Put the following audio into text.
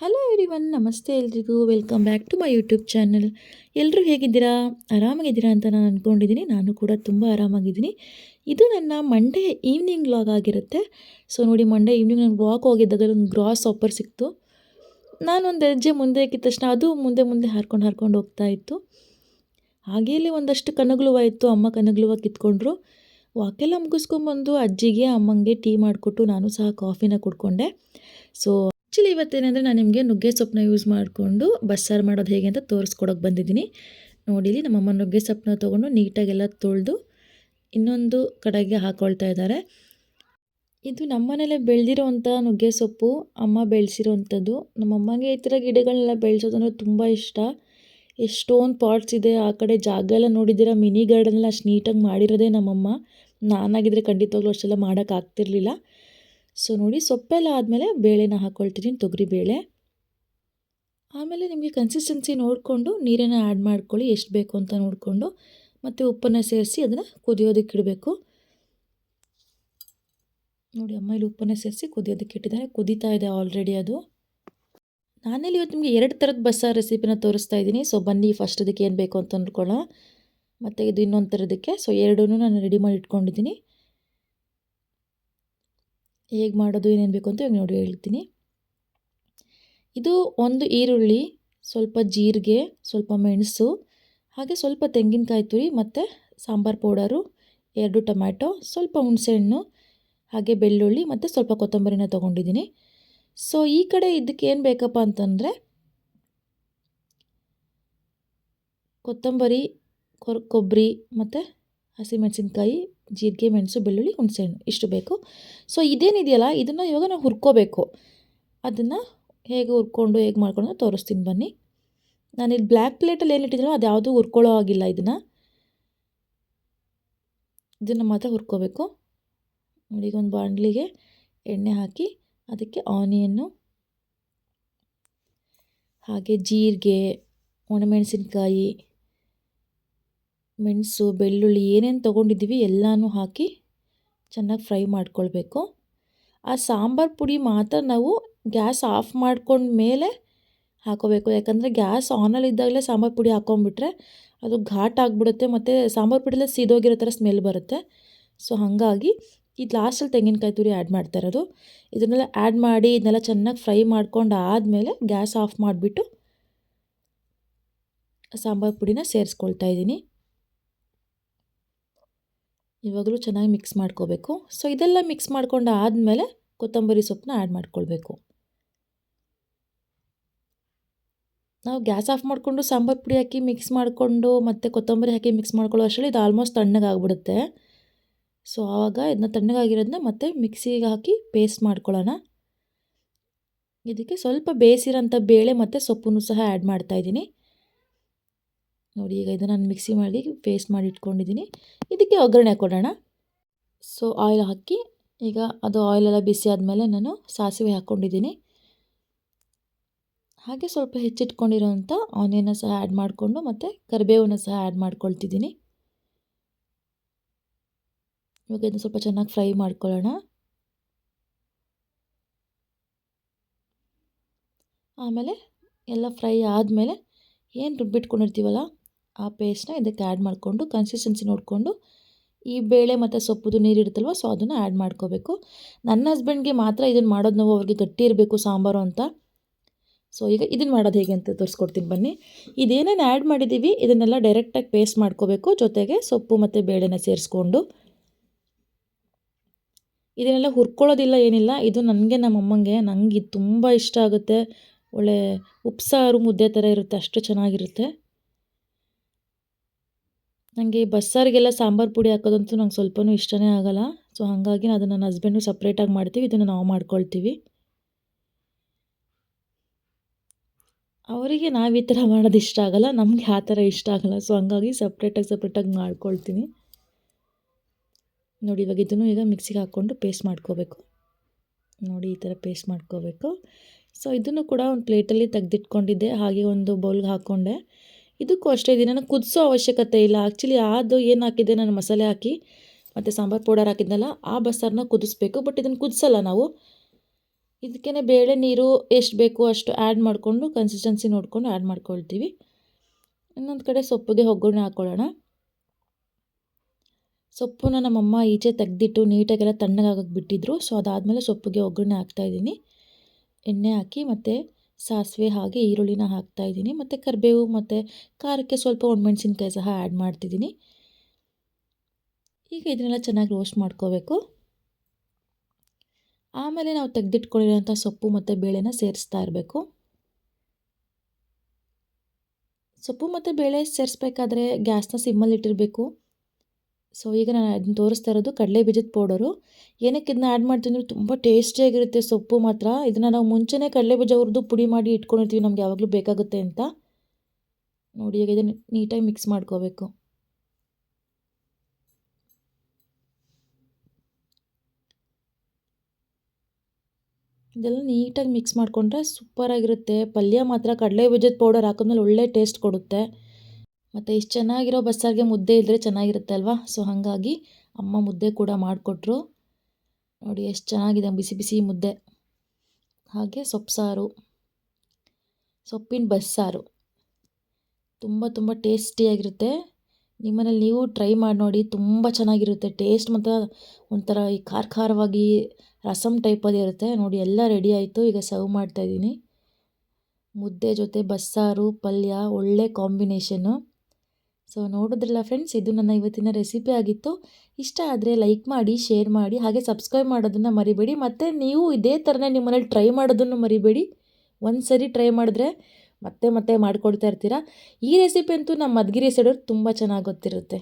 Hello everyone ನಮಸ್ತೆ ಎಲ್ರಿಗೂ. Welcome back to my YouTube channel ಎಲ್ಲರೂ ಹೇಗಿದ್ದೀರಾ? ಆರಾಮಾಗಿದ್ದೀರಾ ಅಂತ ನಾನು ಅಂದ್ಕೊಂಡಿದ್ದೀನಿ ನಾನು ಕೂಡ ತುಂಬ ಆರಾಮಾಗಿದ್ದೀನಿ. ಇದು ನನ್ನ ಮಂಡೇ ಈವ್ನಿಂಗ್ ವ್ಲಾಗ್ ಆಗಿರುತ್ತೆ. ಸೊ ನೋಡಿ ಮಂಡೇ ಈವ್ನಿಂಗ್ ನಾನು ವಾಕ್ ಹೋಗಿದ್ದಾಗ ಒಂದು ಗ್ರಾಸ್ ಆಪರ್ ಸಿಕ್ತು. ನಾನೊಂದು ಹೆಜ್ಜೆ ಮುಂದೆ ಇಕ್ಕಿದ ತಕ್ಷಣ ಅದು ಮುಂದೆ ಮುಂದೆ ಹಾರ್ಕೊಂಡು ಹಾರ್ಕೊಂಡು ಹೋಗ್ತಾ ಇತ್ತು. ಹಾಗೆಯಲ್ಲಿ ಒಂದಷ್ಟು ಕನಗಲುವ ಇತ್ತು. ಅಮ್ಮ ಕನಗಲುವ ಕಿತ್ಕೊಂಡ್ರು. ವಾಕೆಲ್ಲ ಮುಗಿಸ್ಕೊಂಬಂದು ಅಜ್ಜಿಗೆ, ಅಮ್ಮಂಗೆ ಟೀ ಮಾಡಿಕೊಟ್ಟು ನಾನು ಸಹ ಕಾಫಿನ ಕುಡ್ಕೊಂಡೆ. ಸೊ ಆ್ಯಕ್ಚುಲಿ ಇವತ್ತೇನೆಂದರೆ ನಾನು ನಿಮಗೆ ನುಗ್ಗೆ ಸೊಪ್ಪನ್ನ ಯೂಸ್ ಮಾಡಿಕೊಂಡು ಬಸ್ಸಾರು ಮಾಡೋದು ಹೇಗೆ ಅಂತ ತೋರಿಸ್ಕೊಡೋಕೆ ಬಂದಿದ್ದೀನಿ. ನೋಡಿಲಿ ನಮ್ಮಮ್ಮ ನುಗ್ಗೆ ಸೊಪ್ಪನ್ನ ತೊಗೊಂಡು ನೀಟಾಗೆಲ್ಲ ತೊಳೆದು ಇನ್ನೊಂದು ಕಡೆಗೆ ಹಾಕ್ಕೊಳ್ತಾ ಇದ್ದಾರೆ. ಇದು ನಮ್ಮನೇಲೆ ಬೆಳೆದಿರೋವಂಥ ನುಗ್ಗೆ ಸೊಪ್ಪು, ಅಮ್ಮ ಬೆಳೆಸಿರೋವಂಥದ್ದು ನಮ್ಮಮ್ಮಗೆ ಈ ಥರ ಗಿಡಗಳನ್ನೆಲ್ಲ ಬೆಳೆಸೋದಂದ್ರೆ ತುಂಬ ಇಷ್ಟ. ಎಷ್ಟೊಂದು ಪಾಟ್ಸ್ ಇದೆ, ಆ ಕಡೆ ಜಾಗ ಎಲ್ಲ ನೋಡಿದ್ದೀರ? ಮಿನಿ ಗಾರ್ಡನ್ ಎಲ್ಲ ಅಷ್ಟು ನೀಟಾಗಿ ಮಾಡಿರೋದೇ ನಮ್ಮಮ್ಮ. ನಾನಾಗಿದ್ದರೆ ಖಂಡಿತವಾಗ್ಲೂ ಅಷ್ಟೆಲ್ಲ ಮಾಡೋಕ್ಕಾಗ್ತಿರ್ಲಿಲ್ಲ ಸೊ ನೋಡಿ, ಸೊಪ್ಪೆಲ್ಲ ಆದಮೇಲೆ ಬೇಳೆನ ಹಾಕ್ಕೊಳ್ತೀನಿ ತೊಗರಿ ಬೇಳೆ. ಆಮೇಲೆ ನಿಮಗೆ ಕನ್ಸಿಸ್ಟೆನ್ಸಿ ನೋಡಿಕೊಂಡು ನೀರನ್ನು ಆ್ಯಡ್ ಮಾಡ್ಕೊಳ್ಳಿ, ಎಷ್ಟು ಬೇಕು ಅಂತ ನೋಡಿಕೊಂಡು, ಮತ್ತು ಉಪ್ಪನ್ನು ಸೇರಿಸಿ ಅದನ್ನು ಕುದಿಯೋದಕ್ಕೆ ಇಡಬೇಕು. ನೋಡಿ, ಅಮ್ಮ ಇಲ್ಲಿ ಉಪ್ಪನ್ನು ಸೇರಿಸಿ ಕುದಿಯೋದಕ್ಕೆ ಇಟ್ಟಿದ್ದಾರೆ, ಕುದೀತಾ ಇದೆ ಆಲ್ರೆಡಿ ಅದು. ನಾನಲ್ಲಿ ಇವತ್ತು ನಿಮಗೆ ಎರಡು ಥರದ ಬಸ್ಸಾರು ರೆಸಿಪಿನ ತೋರಿಸ್ತಾ ಇದ್ದೀನಿ. ಸೊ ಬನ್ನಿ ಫಸ್ಟ್ ಅದಕ್ಕೆ ಏನು ಬೇಕು ಅಂತ ಅಂದ್ಕೊಳ್ಳೋಣ. ಮತ್ತು ಇದು ಇನ್ನೊಂದು ಥರದಕ್ಕೆ. ಸೊ ಎರಡೂ ನಾನು ರೆಡಿ ಮಾಡಿ ಇಟ್ಕೊಂಡಿದ್ದೀನಿ. ಹೇಗೆ ಮಾಡೋದು, ಏನೇನು ಬೇಕು ಅಂತ ಇವಾಗ ನೋಡಿ ಹೇಳ್ತೀನಿ. ಇದು ಒಂದು ಈರುಳ್ಳಿ, ಸ್ವಲ್ಪ ಜೀರಿಗೆ, ಸ್ವಲ್ಪ ಮೆಣಸು, ಹಾಗೆ ಸ್ವಲ್ಪ ತೆಂಗಿನಕಾಯಿ ತುರಿ ಮತ್ತು ಸಾಂಬಾರು ಪೌಡರು, ಎರಡು ಟೊಮ್ಯಾಟೊ, ಸ್ವಲ್ಪ ಹುಣಸೆಹಣ್ಣು, ಹಾಗೆ ಬೆಳ್ಳುಳ್ಳಿ ಮತ್ತು ಸ್ವಲ್ಪ ಕೊತ್ತಂಬರಿನ ತೊಗೊಂಡಿದ್ದೀನಿ. ಸೊ ಈ ಕಡೆ ಇದಕ್ಕೆ ಏನು ಬೇಕಪ್ಪ ಅಂತಂದರೆ, ಕೊತ್ತಂಬರಿ ಕೊಬ್ಬರಿ ಮತ್ತು ಹಸಿಮೆಣಸಿನ್ಕಾಯಿ ಜೀರಿಗೆ, ಮೆಣಸು, ಬೆಳ್ಳುಳ್ಳಿ, ಹುಣಸೆಹಣ್ಣು ಇಷ್ಟು ಬೇಕು. ಸೊ ಇದೇನಿದೆಯಲ್ಲ, ಇದನ್ನು ಇವಾಗ ನಾವು ಹುರ್ಕೋಬೇಕು. ಅದನ್ನು ಹೇಗೆ ಹುರ್ಕೊಂಡು, ಹೇಗೆ ಮಾಡ್ಕೊಂಡು ತೋರಿಸ್ತೀನಿ ಬನ್ನಿ. ನಾನು ನಾನಿಲ್ಲಿ ಬ್ಲ್ಯಾಕ್ ಪ್ಲೇಟಲ್ಲಿ ಏನು ಇಟ್ಟಿದ್ದೀನೋ ಅದು ಯಾವುದೂ ಹುರ್ಕೊಳ್ಳೋ ಆಗಿಲ್ಲ ಇದನ್ನು. ಇದನ್ನು ಮಾತ್ರ ಹುರ್ಕೋಬೇಕು. ನೋಡಿ ಒಂದು ಬಾಣಲಿಗೆ ಎಣ್ಣೆ ಹಾಕಿ ಅದಕ್ಕೆ ಆನಿಯನ್ನು, ಹಾಗೆ ಜೀರಿಗೆ, ಒಣಮೆಣಸಿನ್ಕಾಯಿ ಮೆಣಸು, ಬೆಳ್ಳುಳ್ಳಿ ಏನೇನು ತೊಗೊಂಡಿದ್ದೀವಿ ಎಲ್ಲನೂ ಹಾಕಿ ಚೆನ್ನಾಗಿ ಫ್ರೈ ಮಾಡ್ಕೊಳ್ಬೇಕು. ಆ ಸಾಂಬಾರು ಪುಡಿ ಮಾತ್ರ ನಾವು ಗ್ಯಾಸ್ ಆಫ್ ಮಾಡ್ಕೊಂಡ ಮೇಲೆ ಹಾಕೋಬೇಕು. ಯಾಕಂದರೆ ಗ್ಯಾಸ್ ಆನಲ್ಲಿದ್ದಾಗಲೇ ಸಾಂಬಾರು ಪುಡಿ ಹಾಕೊಂಡ್ಬಿಟ್ರೆ ಅದು ಘಾಟ್ ಆಗಿಬಿಡುತ್ತೆ ಮತ್ತು ಸಾಂಬಾರು ಪುಡಿಯೆಲ್ಲ ಸೀದೋಗಿರೋ ಥರ ಸ್ಮೆಲ್ ಬರುತ್ತೆ. ಸೊ, ಹಾಗಾಗಿ ಇದು ಲಾಸ್ಟಲ್ಲಿ ತೆಂಗಿನಕಾಯಿ ತುರಿ ಆ್ಯಡ್ ಮಾಡ್ತಾ ಇರೋದು. ಇದನ್ನೆಲ್ಲ ಆ್ಯಡ್ ಮಾಡಿ ಇದನ್ನೆಲ್ಲ ಚೆನ್ನಾಗಿ ಫ್ರೈ ಮಾಡ್ಕೊಂಡು ಆದಮೇಲೆ ಗ್ಯಾಸ್ ಆಫ್ ಮಾಡಿಬಿಟ್ಟು ಸಾಂಬಾರು ಪುಡಿನ ಸೇರಿಸ್ಕೊಳ್ತಾ ಇದ್ದೀನಿ. ಇವಾಗಲೂ ಚೆನ್ನಾಗಿ ಮಿಕ್ಸ್ ಮಾಡ್ಕೋಬೇಕು. ಸೊ ಇದೆಲ್ಲ ಮಿಕ್ಸ್ ಮಾಡ್ಕೊಂಡು ಆದಮೇಲೆ ಕೊತ್ತಂಬರಿ ಸೊಪ್ಪನ್ನ ಆ್ಯಡ್ ಮಾಡ್ಕೊಳ್ಬೇಕು. ನಾವು ಗ್ಯಾಸ್ ಆಫ್ ಮಾಡಿಕೊಂಡು ಸಾಂಬಾರು ಪುಡಿ ಹಾಕಿ ಮಿಕ್ಸ್ ಮಾಡಿಕೊಂಡು ಮತ್ತು ಕೊತ್ತಂಬರಿ ಹಾಕಿ ಮಿಕ್ಸ್ ಮಾಡ್ಕೊಳ್ಳೋ ಅಷ್ಟರಲ್ಲಿ ಇದು ಆಲ್ಮೋಸ್ಟ್ ತಣ್ಣಗಾಗ್ಬಿಡುತ್ತೆ ಸೊ ಆವಾಗ ಇದನ್ನ ತಣ್ಣಗಾಗಿರೋದನ್ನ ಮತ್ತೆ ಮಿಕ್ಸಿಗೆ ಹಾಕಿ ಪೇಸ್ಟ್ ಮಾಡ್ಕೊಳ್ಳೋಣ. ಇದಕ್ಕೆ ಸ್ವಲ್ಪ ಬೇಯಿಸಿರೋಂಥ ಬೇಳೆ ಮತ್ತು ಸೊಪ್ಪನ್ನು ಸಹ ಆ್ಯಡ್ ಮಾಡ್ತಾಯಿದ್ದೀನಿ ನೋಡಿ, ಈಗ ಇದನ್ನು ನಾನು ಮಿಕ್ಸಿ ಮಾಡಿ ಪೇಸ್ಟ್ ಮಾಡಿ ಇಟ್ಕೊಂಡಿದ್ದೀನಿ. ಇದಕ್ಕೆ ಒಗ್ಗರಣೆ ಕೊಡೋಣ ಸೊ ಆಯಿಲ್ ಹಾಕಿ, ಈಗ ಅದು ಆಯಿಲೆಲ್ಲ ಬಿಸಿ ಆದಮೇಲೆ ನಾನು ಸಾಸಿವೆ ಹಾಕ್ಕೊಂಡಿದ್ದೀನಿ. ಹಾಗೆ ಸ್ವಲ್ಪ ಹೆಚ್ಚಿಟ್ಕೊಂಡಿರೋಂಥ ಆನಿಯನ್ನ ಸಹ ಆ್ಯಡ್ ಮಾಡಿಕೊಂಡು ಮತ್ತು ಕರಿಬೇವನ್ನ ಸಹ ಆ್ಯಡ್ ಮಾಡ್ಕೊಳ್ತಿದ್ದೀನಿ. ಇವಾಗ ಇದನ್ನು ಸ್ವಲ್ಪ ಚೆನ್ನಾಗಿ ಫ್ರೈ ಮಾಡ್ಕೊಳ್ಳೋಣ. ಆಮೇಲೆ ಎಲ್ಲ ಫ್ರೈ ಆದಮೇಲೆ ಏನು ರುಬ್ಬಿಟ್ಕೊಂಡಿರ್ತೀವಲ್ಲ? ಆ ಪೇಸ್ಟ್ನ ಇದಕ್ಕೆ ಆ್ಯಡ್ ಮಾಡಿಕೊಂಡು ಕನ್ಸಿಸ್ಟೆನ್ಸಿ ನೋಡಿಕೊಂಡು ಈ ಬೇಳೆ ಮತ್ತು ಸೊಪ್ಪುದು ನೀರಿರುತ್ತಲ್ವ ಸೊ ಅದನ್ನು ಆ್ಯಡ್ ಮಾಡ್ಕೋಬೇಕು. ನನ್ನ ಹಸ್ಬೆಂಡ್ಗೆ ಮಾತ್ರ ಇದನ್ನು ಮಾಡೋದು ನಾವು ಅವ್ರಿಗೆ ಗಟ್ಟಿ ಇರಬೇಕು ಸಾಂಬಾರು ಅಂತ. ಸೊ ಈಗ ಇದನ್ನು ಮಾಡೋದು ಹೇಗೆ ಅಂತ ತೋರಿಸ್ಕೊಡ್ತೀನಿ ಬನ್ನಿ. ಇದೇನೇನು ಆ್ಯಡ್ ಮಾಡಿದ್ದೀವಿ ಇದನ್ನೆಲ್ಲ ಡೈರೆಕ್ಟಾಗಿ ಪೇಸ್ಟ್ ಮಾಡ್ಕೋಬೇಕು, ಜೊತೆಗೆ ಸೊಪ್ಪು ಮತ್ತು ಬೇಳೆನ ಸೇರಿಸ್ಕೊಂಡು. ಇದನ್ನೆಲ್ಲ ಹುರ್ಕೊಳ್ಳೋದಿಲ್ಲ, ಏನಿಲ್ಲ. ಇದು ನನಗೆ ನಮ್ಮ ಅಮ್ಮಂಗೆ ನನಗೆ ತುಂಬ ಇಷ್ಟ ಆಗುತ್ತೆ. ಒಳ್ಳೆ ಉಪ್ಸಾರು ಮುದ್ದೆ ಥರ ಇರುತ್ತೆ, ಅಷ್ಟು ಚೆನ್ನಾಗಿರುತ್ತೆ. ನನಗೆ ಬಸ್ಸಾರಿಗೆಲ್ಲ ಸಾಂಬಾರು ಪುಡಿ ಹಾಕೋದಂತೂ ನಂಗೆ ಸ್ವಲ್ಪನೂ ಇಷ್ಟನೇ ಆಗೋಲ್ಲ. ಸೊ ಹಾಗಾಗಿ ನಾನು ಅದನ್ನು ನನ್ನ ಹಸ್ಬೆಂಡು ಸಪ್ರೇಟಾಗಿ ಮಾಡ್ತೀವಿ. ಇದನ್ನು ನಾವು ಮಾಡ್ಕೊಳ್ತೀವಿ. ಅವರಿಗೆ ನಾವು ಈ ಥರ ಮಾಡೋದು ಇಷ್ಟ ಆಗೋಲ್ಲ. ನಮಗೆ ಆ ಥರ ಇಷ್ಟ ಆಗೋಲ್ಲ. ಸೊ ಹಂಗಾಗಿ ಸಪ್ರೇಟಾಗಿ ಸಪ್ರೇಟಾಗಿ ಮಾಡ್ಕೊಳ್ತೀನಿ. ನೋಡಿ, ಇವಾಗ ಇದನ್ನು ಈಗ ಮಿಕ್ಸಿಗೆ ಹಾಕ್ಕೊಂಡು ಪೇಸ್ಟ್ ಮಾಡ್ಕೋಬೇಕು. ನೋಡಿ, ಈ ಥರ ಪೇಸ್ಟ್ ಮಾಡ್ಕೋಬೇಕು. ಸೊ ಇದನ್ನು ಕೂಡ ಒಂದು ಪ್ಲೇಟಲ್ಲಿ ತೆಗೆದಿಟ್ಕೊಂಡಿದ್ದೆ. ಹಾಗೆ ಒಂದು ಬೌಲ್ಗೆ ಹಾಕ್ಕೊಂಡೆ ಇದಕ್ಕೂ ಅಷ್ಟೇ ಇದನ್ನು ಕುದಿಸೋ ಅವಶ್ಯಕತೆ ಇಲ್ಲ. ಆ್ಯಕ್ಚುಲಿ ಅದು ಏನು ಹಾಕಿದ್ದೆ, ನಾನು ಮಸಾಲೆ ಹಾಕಿ, ಮತ್ತು ಸಾಂಬಾರು ಪೌಡರ್ ಹಾಕಿದ್ನಲ್ಲ ಆ ಬಸ್ಸಾರನ್ನ ಕುದಿಸ್ಬೇಕು. ಬಟ್ ಇದನ್ನು ಕುದಿಸಲ್ಲ ನಾವು. ಇದಕ್ಕೇ ಬೇಳೆ, ನೀರು ಎಷ್ಟು ಬೇಕು ಅಷ್ಟು ಆ್ಯಡ್ ಮಾಡಿಕೊಂಡು ಕನ್ಸಿಸ್ಟೆನ್ಸಿ ನೋಡಿಕೊಂಡು ಆ್ಯಡ್ ಮಾಡ್ಕೊಳ್ತೀವಿ. ಇನ್ನೊಂದು ಕಡೆ ಸೊಪ್ಪಿಗೆ ಒಗ್ಗರಣೆ ಹಾಕ್ಕೊಳ್ಳೋಣ ಸೊಪ್ಪನ್ನ ನಮ್ಮಮ್ಮ ಈಚೆ ತೆಗೆದಿಟ್ಟು ನೀಟಾಗೆಲ್ಲ ತಣ್ಣಗಾಗಕ್ಕೆ ಬಿಟ್ಟಿದ್ರು. ಸೊ ಅದಾದಮೇಲೆ ಸೊಪ್ಪಿಗೆ ಒಗ್ಗರಣೆ ಹಾಕ್ತಾಯಿದ್ದೀನಿ ಎಣ್ಣೆ ಹಾಕಿ, ಮತ್ತು ಸಾಸಿವೆ ಹಾಗೆ ಈರುಳ್ಳಿನ ಹಾಕ್ತಾಯಿದ್ದೀನಿ ಮತ್ತು ಕರಿಬೇವು ಮತ್ತು ಖಾರಕ್ಕೆ ಸ್ವಲ್ಪ ಒಣಮೆಣ್ಸಿನ್ಕಾಯಿ ಸಹ ಆ್ಯಡ್ ಮಾಡ್ತಿದ್ದೀನಿ. ಈಗ ಇದನ್ನೆಲ್ಲ ಚೆನ್ನಾಗಿ ರೋಸ್ಟ್ ಮಾಡ್ಕೋಬೇಕು. ಆಮೇಲೆ ನಾವು ತೆಗೆದಿಟ್ಕೊಂಡಿರೋಂಥ ಸೊಪ್ಪು ಮತ್ತು ಬೇಳೆನ ಸೇರಿಸ್ತಾ ಇರಬೇಕು. ಸೊಪ್ಪು ಮತ್ತು ಬೇಳೆ ಸೇರಿಸ್ಬೇಕಾದ್ರೆ ಗ್ಯಾಸ್ನ ಸಿಮ್ಮಲ್ಲಿ ಇಟ್ಟಿರಬೇಕು. ಸೊ ಈಗ ನಾನು ಅದನ್ನ ತೋರಿಸ್ತಾ ಇರೋದು ಕಡಲೆ ಬೀಜದ ಪೌಡರು ಏನಕ್ಕೆ ಇದನ್ನ ಆ್ಯಡ್ ಮಾಡ್ತೀನಿ ಅಂದರೆ ತುಂಬ ಟೇಸ್ಟಿಯಾಗಿರುತ್ತೆ ಸೊಪ್ಪು ಮಾತ್ರ. ಇದನ್ನು ನಾವು ಮುಂಚೆನೇ ಕಡಲೆ ಬೀಜ ಹುರಿದು ಪುಡಿ ಮಾಡಿ ಇಟ್ಕೊಂಡಿರ್ತೀವಿ, ನಮ್ಗೆ ಯಾವಾಗಲೂ ಬೇಕಾಗುತ್ತೆ ಅಂತ. ನೋಡಿ, ಈಗ ಇದನ್ನು ನೀಟಾಗಿ ಮಿಕ್ಸ್ ಮಾಡ್ಕೋಬೇಕು. ಇದೆಲ್ಲ ನೀಟಾಗಿ ಮಿಕ್ಸ್ ಮಾಡಿಕೊಂಡ್ರೆ ಸೂಪರಾಗಿರುತ್ತೆ ಪಲ್ಯ ಮಾತ್ರ ಕಡಲೆ ಬೀಜದ ಪೌಡರ್ ಹಾಕಿದ್ಮೇಲೆ ಒಳ್ಳೆ ಟೇಸ್ಟ್ ಕೊಡುತ್ತೆ. ಮತ್ತು ಇಷ್ಟು ಚೆನ್ನಾಗಿರೋ ಬಸ್ಸಾರಿಗೆ ಮುದ್ದೆ ಇದ್ದರೆ ಚೆನ್ನಾಗಿರುತ್ತೆ ಅಲ್ವಾ? ಸೊ ಹಾಗಾಗಿ ಅಮ್ಮ ಮುದ್ದೆ ಕೂಡ ಮಾಡಿಕೊಟ್ರು. ನೋಡಿ, ಎಷ್ಟು ಚೆನ್ನಾಗಿದೆ, ಬಿಸಿ ಬಿಸಿ ಮುದ್ದೆ. ಹಾಗೆ ಸೊಪ್ಪು ಸೊಪ್ಪಿನ ಬಸ್ಸಾರು ತುಂಬ ತುಂಬ ಟೇಸ್ಟಿಯಾಗಿರುತ್ತೆ ನಿಮ್ಮನೇಲಿ ನೀವು ಟ್ರೈ ಮಾಡಿ ನೋಡಿ, ತುಂಬ ಚೆನ್ನಾಗಿರುತ್ತೆ. ಟೇಸ್ಟ್ ಮತ್ತು ಒಂಥರ ಈ ಖಾರ ಖಾರವಾಗಿ ರಸಮ್ ಟೈಪಲ್ಲಿ ಇರುತ್ತೆ. ನೋಡಿ, ಎಲ್ಲ ರೆಡಿ ಆಯಿತು. ಈಗ ಸರ್ವ್ ಮಾಡ್ತಾಯಿದ್ದೀನಿ ಮುದ್ದೆ ಜೊತೆ ಬಸ್ಸಾರು ಪಲ್ಯ, ಒಳ್ಳೆ ಕಾಂಬಿನೇಷನ್ನು ಸೊ ನೋಡಿದ್ರಲ್ಲ ಫ್ರೆಂಡ್ಸ್ ಇದು ನನ್ನ ಇವತ್ತಿನ ರೆಸಿಪಿ ಆಗಿತ್ತು. ಇಷ್ಟ ಆದರೆ ಲೈಕ್ ಮಾಡಿ ಶೇರ್ ಮಾಡಿ, ಹಾಗೆ ಸಬ್ಸ್ಕ್ರೈಬ್ ಮಾಡೋದನ್ನು ಮರಿಬೇಡಿ. ಮತ್ತು ನೀವು ಇದೇ ಥರನೇ ನಿಮ್ಮ ಮನೇಲಿ ಟ್ರೈ ಮಾಡೋದನ್ನು ಮರಿಬೇಡಿ. ಒಂದು ಸರಿ ಟ್ರೈ ಮಾಡಿದ್ರೆ ಮತ್ತೆ ಮತ್ತೆ ಮಾಡ್ಕೊಳ್ತಾ ಇರ್ತೀರಾ. ಈ ರೆಸಿಪಿ ಅಂತೂ ನಮ್ಮ ಮದ್ಗಿರಿ ಸೈಡವ್ರು ತುಂಬ ಚೆನ್ನಾಗಿ ಗೊತ್ತಿರುತ್ತೆ.